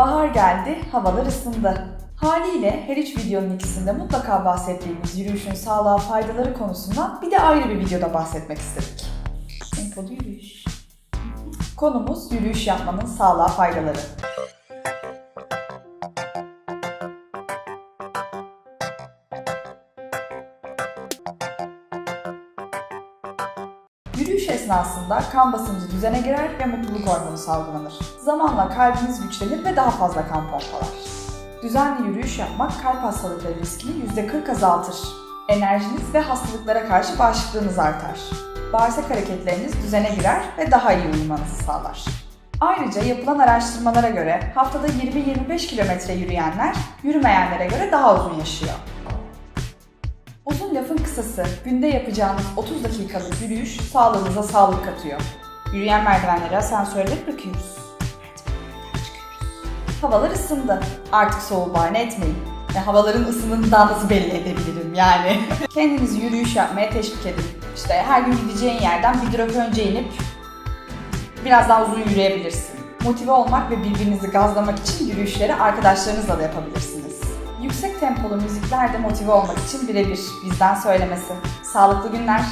Bahar geldi, havalar ısındı. Haliyle her üç videonun ikisinde mutlaka bahsettiğimiz yürüyüşün sağlığa faydaları konusundan bir de ayrı bir videoda bahsetmek istedik. Tempolu yürüyüş. Konumuz yürüyüş yapmanın sağlığa faydaları. Yürüyüş esnasında kan basıncı düzene girer ve mutluluk hormonu salgılanır. Zamanla kalbiniz güçlenir ve daha fazla kan pompalar. Düzenli yürüyüş yapmak kalp hastalıkları riskini %40 azaltır. Enerjiniz ve hastalıklara karşı bağışıklığınız artar. Bağırsak hareketleriniz düzene girer ve daha iyi uyumanızı sağlar. Ayrıca yapılan araştırmalara göre haftada 20-25 kilometre yürüyenler yürümeyenlere göre daha uzun yaşıyor. Uzun lafın kısası, günde yapacağınız 30 dakikalık yürüyüş sağlığınıza sağlık katıyor. Yürüyen merdivenleri asansörle bırakıyoruz. Havalar ısındı. Artık soğuğu bahane etmeyin. Ve havaların ısınındığından nasıl belli edebilirim yani. Kendinizi yürüyüş yapmaya teşvik edin. İşte her gün gideceğin yerden bir durak önce inip biraz daha uzun yürüyebilirsin. Motive olmak ve birbirinizi gazlamak için yürüyüşleri arkadaşlarınızla da yapabilirsiniz. Yüksek tempolu müzikler de motive olmak için birebir bizden söylemesi. Sağlıklı günler.